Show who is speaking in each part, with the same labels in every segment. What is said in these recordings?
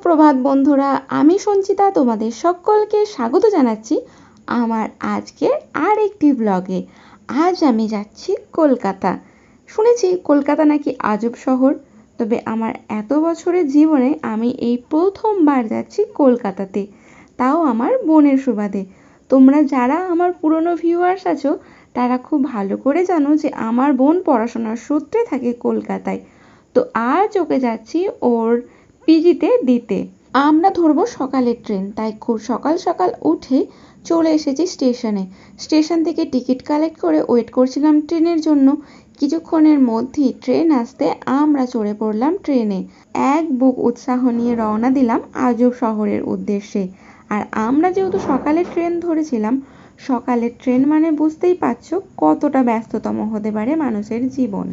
Speaker 1: সুপ্রভাত বন্ধুরা, আমি সঞ্চিতা তোমাদের সকলকে স্বাগত জানাচ্ছি আমার আজকে আর একটি ব্লগে আজ আমি যাচ্ছি কলকাতা। শুনেছি কলকাতা নাকি আজব শহর, তবে আমার এত বছরের জীবনে আমি এই প্রথমবার যাচ্ছি কলকাতাতে। তাও আমার বোনের সুবাদে। তোমরা যারা আমার পুরনো ভিউয়ার্স আছো, তারা খুব ভালো করে জানো যে আমার বোন পড়াশোনার সূত্রে থাকে কলকাতায়। তো আজ ওকে যাচ্ছি ওর পিজিতে দিতে। আমরা ধরবো সকালের ট্রেন, তাই খুব সকাল সকাল উঠে চলে এসেছি স্টেশনে। স্টেশন থেকে টিকিট কালেক্ট করে ওয়েট করছিলাম ট্রেনের জন্য। কিছুক্ষণের মধ্যেই ট্রেন আসতে আমরা চড়ে পড়লাম ট্রেনে। এক বুক উৎসাহ নিয়ে রওনা দিলাম আজব শহরের উদ্দেশ্যে। আর আমরা যেহেতু সকালের ট্রেন ধরেছিলাম, সকালের ট্রেন মানে বুঝতেই পারছ কতটা ব্যস্ততম হতে পারে মানুষের জীবন।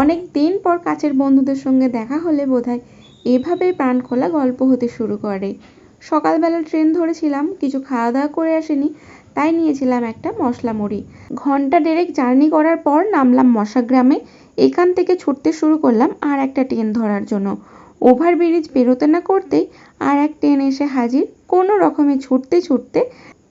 Speaker 1: অনেক দিন পর কাছের বন্ধুদের সঙ্গে দেখা হলে বোধহয় এভাবেই প্রাণ খোলা গল্প হতে শুরু করে। সকালবেলা ট্রেন ধরেছিলাম, কিছু খাওয়া দাওয়া করে আসেনি, তাই নিয়েছিলাম একটা মশলা মুড়ি ঘণ্টা ডেরেক জার্নি করার পর নামলাম মশাগ্রামে এখান থেকে ছুটতে শুরু করলাম আর একটা ট্রেন ধরার জন্য। ওভারব্রিজ পেরোতে না করতেই আর এক ট্রেন এসে হাজির। কোনো রকমে ছুটতে ছুটতে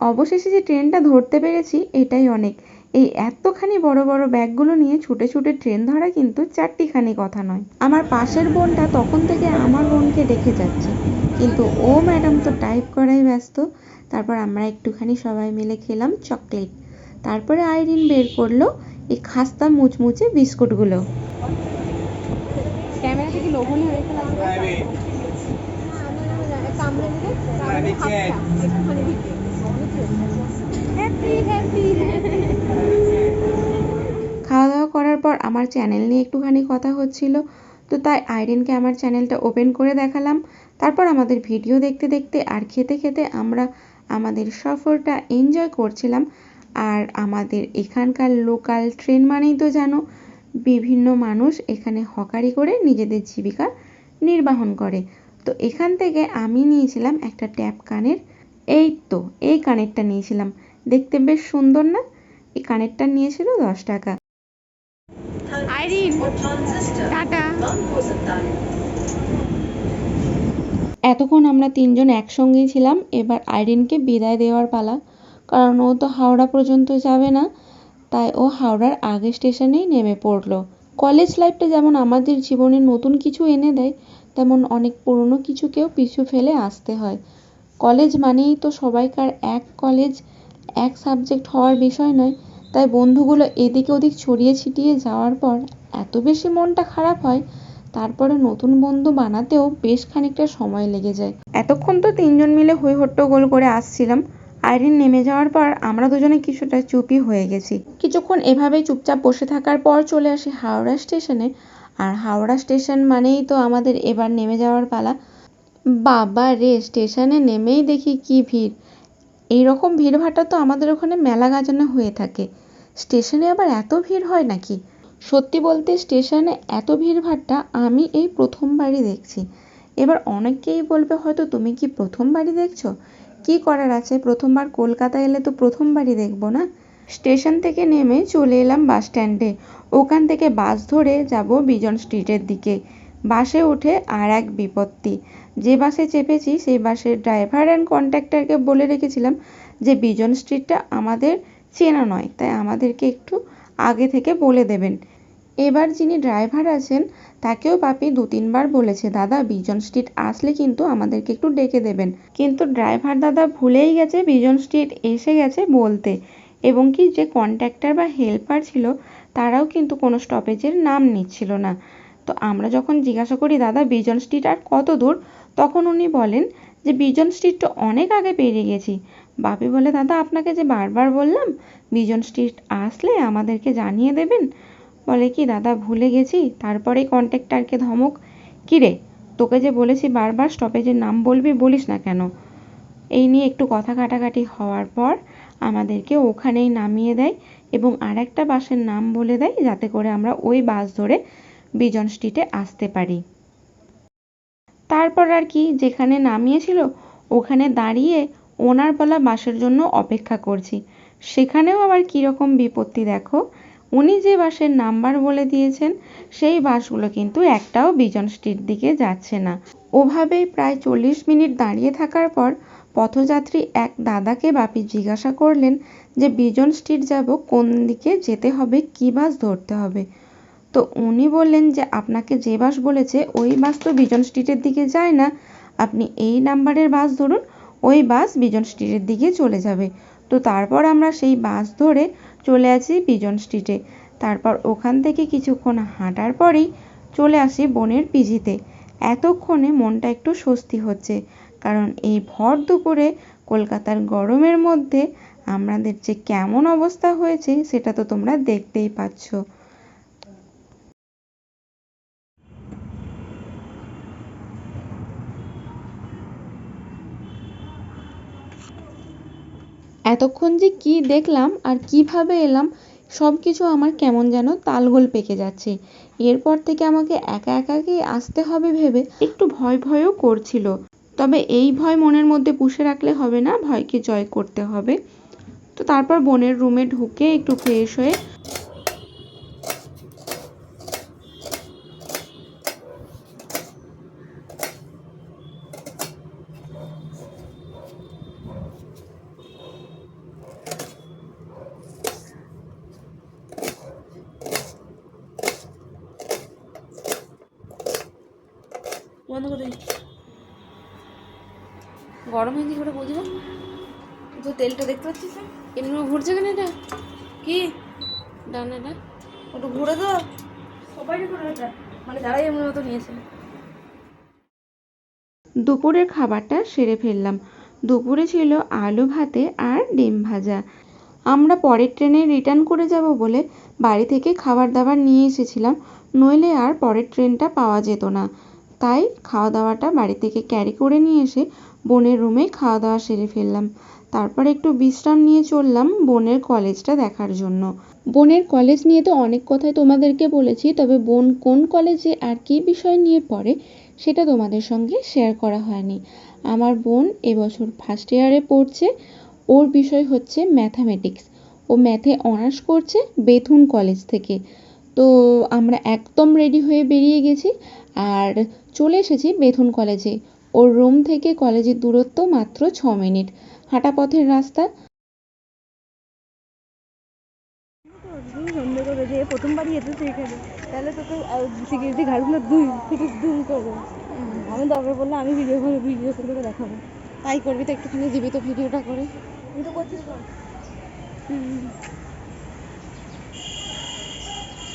Speaker 1: অবশেষে যে ট্রেনটা ধরতে পেরেছি, এটাই অনেক। এই এতখানি বড় বড় ব্যাগগুলো নিয়ে ছুটে ছুটে ট্রেন ধরা কিন্তু চারটিখানি কথা নয়। আমার পাশের বোনটা তখন থেকে আমার বোনকে দেখে যাচ্ছে। কিন্তু ও ম্যাডাম তো টাইপ করাই ব্যস্ত। তারপর আমরা একটুখানি সবাই মিলে খেলাম চকলেট। তারপরে আইরিন বের করল এই খাস্তা মুচমুচে বিস্কুটগুলো।
Speaker 2: ক্যামেরা থেকে লোভনীয় রেখে লাগবে কামড়ে দিলে কামড়ে হাতটা একটুখানি দিকে হ্যাপি হ্যাপি
Speaker 1: খাওয়া দাওয়া করার পর আমার চ্যানেল নিয়ে একটুখানি কথা হচ্ছিল তো তাই আইরিনকে আমার চ্যানেলটা ওপেন করে দেখালাম। তারপর আমাদের ভিডিও দেখতে দেখতে আর খেতে খেতে আমরা আমাদের সফরটা এনজয় করছিলাম। আর আমাদের এখানকার লোকাল ট্রেন মানেই তো জানো বিভিন্ন মানুষ এখানে হকারি করে নিজেদের জীবিকা নির্বাহন করে। তো এখান থেকে আমি নিয়েছিলাম একটা ট্যাপ কানের এই তো এই কানেরটা নিয়েছিলাম। দেখতে বেশ সুন্দর না? এই কানেরটা নিয়েছিল দশ টাকা।
Speaker 2: Irene tata.
Speaker 1: এতক্ষণ আমরা তিনজন একসঙ্গেই ছিলাম এবার আইরিনকে বিদায় দেওয়ার পালা। কারণ ও তো হাওড়া পর্যন্ত যাবে না। তাই ও হাওড়ার আগের স্টেশনেই নেমে পড়ল। কলেজ লাইফটা যেমন আমাদের জীবনে নতুন কিছু এনে দেয়, তেমন অনেক পুরনো কিছুকেও পিছু ফেলে আসতে হয়। কলেজ মানেই তো সবাইকার এক কলেজ, এক সাবজেক্ট হওয়ার বিষয় নয়। তাই বন্ধুগুলো এদিকে ওদিক ছড়িয়ে ছিটিয়ে যাওয়ার পর এত বেশি মনটা খারাপ হয়, তারপরে নতুন বন্ধু বানাতেও বেশ খানিকটা সময় লেগে যায়। এতক্ষণ তো তিনজন মিলে হই হট্টগোল করে আসছিলাম। আইরিন নেমে যাওয়ার পর আমরা দুজনে কিছুটা চুপি হয়ে গেছি। কিছুক্ষণ এভাবেই চুপচাপ বসে থাকার পর চলে আসি হাওড়া স্টেশনে। আর হাওড়া স্টেশন মানেই তো আমাদের এবার নেমে যাওয়ার পালা। বাবা রে, স্টেশনে নেমেই দেখি কি ভিড়। এইরকম ভিড়ভাট্টা তো আমাদের ওখানে মেলা গাজানো হয়ে থাকে। স্টেশনে আবার এত ভিড় হয় নাকি? সত্যি বলতে স্টেশনে এত ভিড়ভাট্টা আমি এই প্রথমবারই দেখছি। এবার অনেকেই বলবে, হয়তো তুমি কি প্রথমবারই দেখছ? কি করার আছে? প্রথমবার কলকাতা এলে তো প্রথমবারই দেখব না? স্টেশন থেকে নেমে চলে এলাম বাস স্ট্যান্ডে। ওখান থেকে বাস ধরে যাব বিজন স্ট্রিটের দিকে। বাসে উঠে আর এক বিপত্তি। যে বাসে চেপেছি, সেই বাসের ড্রাইভার অ্যান্ড কন্ট্রাক্টরকে বলে রেখেছিলাম যে, বিজন স্ট্রিটটা আমাদের চেনা নয়, তাই আমাদেরকে একটু আগে থেকে বলে দেবেন। এবার যিনি ড্রাইভার আছেন তাকেও পাপি দু তিনবার বলেছে, দাদা, বিজন স্ট্রিট আসলে কিন্তু আমাদেরকে একটু ডেকে দেবেন। কিন্তু ড্রাইভার দাদা ভুলেই গেছে বিজন স্ট্রিট এসে গেছে বলতে। এবং কি যে কন্ট্রাক্টর বা হেল্পার ছিল, তারাও কিন্তু কোনো স্টপেজের নাম নিচ্ছিল না। তো আমরা যখন জিজ্ঞাসা করি, দাদা, বিজন স্ট্রিট আর কত দূর? তখন উনি বলেন যে, বিজন স্ট্রিট তো অনেক আগে পেরিয়ে গেছি। বাপি বলে, দাদা, আপনাকে যে বারবার বললাম, বিজন স্ট্রিট আসলে আমাদেরকে জানিয়ে দেবেন? বলে কি, দাদা, ভুলে গেছি? তারপরে কন্ট্রাক্টরকে ধমক? কী রে? তোকে যে বলেছি বারবার স্টপেজের নাম বলবি, বলিস না কেন? এই নিয়ে একটু কথা কাটাকাটি হওয়ার পর আমাদেরকে ওখানেই নামিয়ে দেয় এবং আর একটা বাসের নাম বলে দেয় যাতে করে আমরা ওই বাস ধরে বিজন স্ট্রিটে আসতে পারি। তারপর আর কি, যেখানে নামিয়েছিল, ওখানে দাঁড়িয়ে ওনার বলা বাসের জন্য অপেক্ষা করছি। সেখানেও আবার কীরকম বিপত্তি দেখো? উনি যে বাসের নাম্বার বলে দিয়েছেন, সেই বাসগুলো কিন্তু একটাও বিজন স্ট্রিট দিকে যাচ্ছে না। ওভাবেই প্রায় চল্লিশ মিনিট দাঁড়িয়ে থাকার পর পথযাত্রী এক দাদাকে বাপি জিজ্ঞাসা করলেন যে, বিজন স্ট্রিট যাব কোন দিকে, যেতে হবে, কী বাস ধরতে হবে? তো উনি বললেন যে, আপনাকে যে বাস বলেছে, ওই বাস তো বিজন স্ট্রিটের দিকে যায় না। আপনি এই নাম্বারের বাস ধরুন, ওই বাস বিজন স্ট্রিটের দিকে চলে যাবে। তো তারপর আমরা সেই বাস ধরে চলে আসি পিজন স্ট্রিটে তারপর ওখান থেকে কিছুক্ষণ হাঁটার পরেই চলে আসি বনের পিজিতে। এতক্ষণে মনটা একটু স্বস্তি হচ্ছে, কারণ এই ভর দুপুরে কলকাতার গরমের মধ্যে আমাদের যে কেমন অবস্থা হয়েছে সেটা তো তোমরা দেখতেই পাচ্ছ। এতক্ষণ যে কি দেখলাম আর কীভাবে এলাম সব কিছু আমার কেমন যেন তালগোল পেকে যাচ্ছে। এরপর থেকে আমাকে একা একাকেই আসতে হবে ভেবে একটু ভয় ভয়ও করছিল। তবে এই ভয় মনের মধ্যে পুষে রাখলে হবে না, ভয়কে জয় করতে হবে। তো তারপর বোনের রুমে ঢুকে একটু ফ্রেশ হয়ে
Speaker 2: বন্ধ করে। গরম হয়নি কি করে বুঝব। তো তেলটা দেখতে পাচ্ছিস না? এমনি ঘুরছে কেন এটা? কি? ডানাটা ওটা ঘুরে তো। সবাই করে এটা। মানে যারাই এমনি মতো নিয়েছে।
Speaker 1: দুপুরের খাবারটা সেরে ফেললাম। দুপুরে ছিল আলু ভাতে আর ডিম ভাজা। আমরা পরের ট্রেনে রিটার্ন করে যাব বলে বাড়ি থেকে খাবার দাবার নিয়ে এসেছিলাম নইলে আর পরের ট্রেনটা পাওয়া যেত না। তাই খাওয়া দাওয়াটা বাড়ি থেকে ক্যারি করে নিয়ে এসে বোনের রুমে খাওয়া দাওয়া সেরে ফেললাম। তারপর একটু বিশ্রাম নিয়ে চললাম বোনের কলেজটা দেখার জন্য। বোনের কলেজ নিয়ে তো অনেক কথাই তোমাদেরকে বলেছি, তবে বোন কোন কলেজে আর কী বিষয় নিয়ে পড়ে সেটা তোমাদের সঙ্গে শেয়ার করা হয়নি। আমার বোন এবছর ফার্স্ট ইয়ারে পড়ছে, ওর বিষয় হচ্ছে ম্যাথামেটিক্স ও ম্যাথে অনার্স করছে বেথুন কলেজ থেকে। তো আমরা একদম রেডি হয়ে বেরিয়ে গেছি আর চলে এসেছি বেথুন কলেজে ওর রুম থেকে কলেজের দূরত্ব মাত্র ছ মিনিট। হাঁটা পথের রাস্তা।
Speaker 2: করে যে প্রথমবারই এসেছে এখানে তাহলে তোকে সিকিউরিটি গার্ডগুলো দুই থেকে দুম করবে আমি পড়লে আমি ভিডিও করে ভিডিও করে তোকে দেখাবো
Speaker 1: তাই করবি তো একটুখানি জীবিত ভিডিওটা করে।
Speaker 2: তুই তো করছিস কর।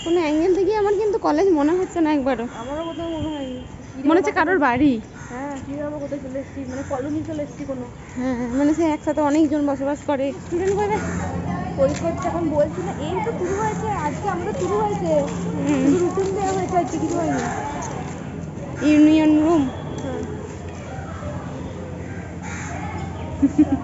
Speaker 1: কোনো অ্যাঙ্গেল থেকে আমার কিন্তু কলেজ মনে হচ্ছে না একবারও।
Speaker 2: আমারও কোথাও মনে হয়নি
Speaker 1: মনে হচ্ছে কারোর বাড়ি।
Speaker 2: হ্যাঁ কি আমরা কোথায় চলে এসেছি? মানে কলোনি চলে এসেছি কোনো।
Speaker 1: হ্যাঁ মানে সে একসাথে অনেকজন বসবাস করে।
Speaker 2: স্টুডেন্ট করে। পরীক্ষা যখন বলছি না এই তো শুরু হয়েছে আজকে আমরা শুরু হয়েছে। রুটিন দেওয়া হয়েছে আজকে কিছু হয়নি।
Speaker 1: ইউনিয়ন রুম
Speaker 2: হ্যাঁ।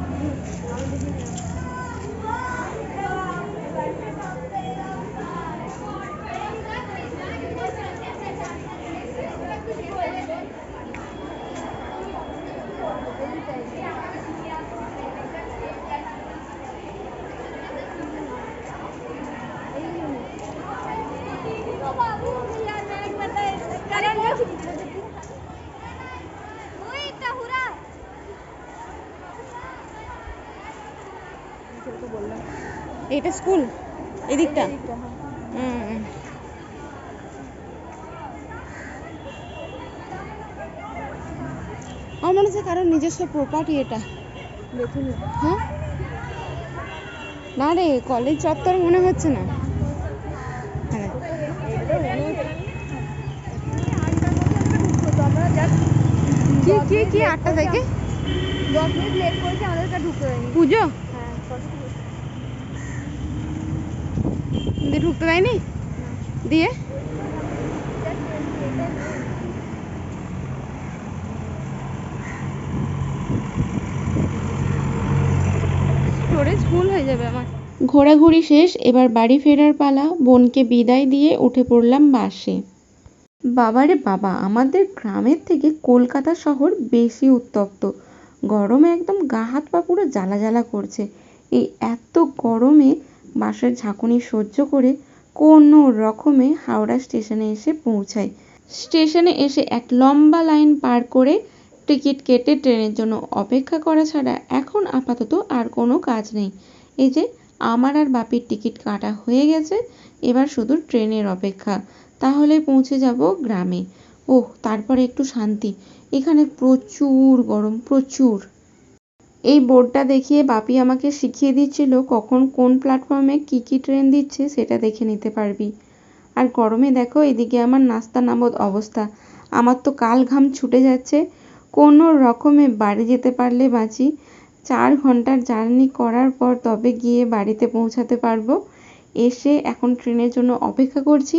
Speaker 1: এটা স্কুল? এদিকটা?
Speaker 2: হ্যাঁ।
Speaker 1: হুম। আমার মনে হচ্ছে কারোর নিজস্ব প্রপার্টি এটা।
Speaker 2: দেখুন
Speaker 1: হ্যাঁ? না রে কলেজ চত্বর মনে হচ্ছে না। হ্যাঁ। কি কি কি? আটটা থেকে? পুজো
Speaker 2: হ্যাঁ সরস্বতী পুজো।
Speaker 1: দিয়ে ঢুকতে দেয়নি? দিয়ে? স্টোরেজ ফুল হয়ে যাবে আমার। ঘোরাঘুরি শেষ এবার বাড়ি ফেরার পালা বোনকে বিদায় দিয়ে উঠে পড়লাম বাসে। বাবারে বাবা আমাদের গ্রামের থেকে কলকাতা শহর বেশি উত্তপ্ত। গরমে একদম গা হাত পা পুরো জ্বালা জ্বালা করছে। এই এত গরমে বাসের ঝাঁকুনি সহ্য করে কোনো রকমে হাওড়া স্টেশনে এসে পৌঁছাই স্টেশনে এসে এক লম্বা লাইন পার করে টিকিট কেটে ট্রেনের জন্য অপেক্ষা করা ছাড়া এখন আপাতত আর কোনো কাজ নেই। এই যে, আমার আর বাপির টিকিট কাটা হয়ে গেছে, এবার শুধু ট্রেনের অপেক্ষা। তাহলে পৌঁছে যাব গ্রামে। ওহ, তারপরে একটু শান্তি। এখানে প্রচুর গরম, প্রচুর। এই বোর্ডটা দেখিয়ে বাপি আমাকে শিখিয়ে দিচ্ছিল কখন কোন প্ল্যাটফর্মে কী কী ট্রেন দিচ্ছে সেটা দেখে নিতে পারবি। আর গরমে দেখো এদিকে আমার নাস্তা নাবদ অবস্থা। আমার তো কাল ঘাম ছুটে যাচ্ছে। কোনো রকমে বাড়ি যেতে পারলে বাঁচি। চার ঘণ্টার জার্নি করার পর তবে গিয়ে বাড়িতে পৌঁছাতে পারব। এসে এখন ট্রেনের জন্য অপেক্ষা করছি।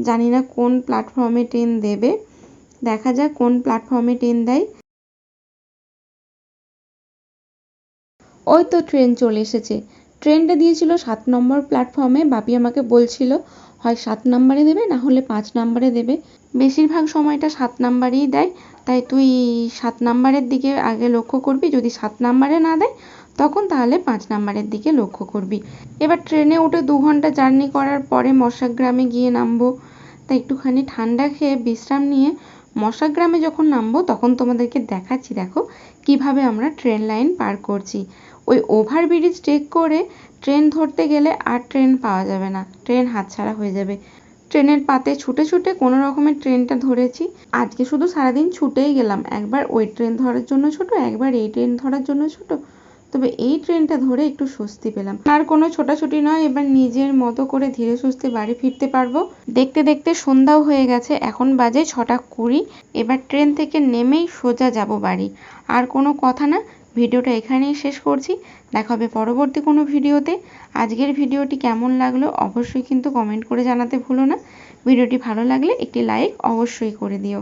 Speaker 1: জানি না কোন প্ল্যাটফর্মে ট্রেন দেবে। দেখা যাক কোন প্ল্যাটফর্মে ট্রেন দেয়। ওই তো ট্রেন চলে এসেছে। ট্রেনটা দিয়েছিল সাত নম্বর প্ল্যাটফর্মে বাপি আমাকে বলছিল, হয় সাত নম্বরে দেবে, না হলে পাঁচ নম্বরে দেবে। বেশিরভাগ সময়টা সাত নাম্বারেই দেয়। তাই তুই সাত নাম্বারের দিকে আগে লক্ষ্য করবি। যদি সাত নাম্বারে না দেয়, তখন তাহলে পাঁচ নাম্বারের দিকে লক্ষ্য করবি। এবার ট্রেনে উঠে দু ঘণ্টা জার্নি করার পরে মশাগ্রামে গিয়ে নামবো। তাই একটুখানি ঠান্ডা খেয়ে বিশ্রাম নিয়ে মশাগ্রামে যখন নামবো, তখন তোমাদেরকে দেখাচ্ছি, দেখো কীভাবে আমরা ট্রেন লাইন পার করছি। ওই ওভারব্রিজ টেক করে ট্রেন ধরতে গেলে আর ট্রেন পাওয়া যাবে না। ট্রেন হাতছাড়া হয়ে যাবে। ট্রেনের পাতে ছুটে ছুটে কোনো রকমের ট্রেনটা ধরেছি। আজকে শুধু সারাদিন ছুটেই গেলাম। একবার ওই ট্রেন ধরার জন্য ছোট, একবার এই ট্রেন ধরার জন্য ছোট। তবে এই ট্রেনটা ধরে একটু স্বস্তি পেলাম। আর কোনো ছোটাছুটি নয়, এবার নিজের মতো করে ধীরে সুস্থে বাড়ি ফিরতে পারব। দেখতে দেখতে সন্ধ্যাও হয়ে গেছে, এখন বাজে ছটা কুড়ি। এবার ট্রেন থেকে নেমেই সোজা যাব বাড়ি। আর কোনো কথা না ভিডিওটা এখানেই শেষ করছি। দেখা হবে পরবর্তী কোনো ভিডিওতে। আজকের ভিডিওটি কেমন লাগল অবশ্যই কিন্তু কমেন্ট করে জানাতে ভুলো না। ভিডিওটি ভালো লাগলে একটি লাইক অবশ্যই করে দিও।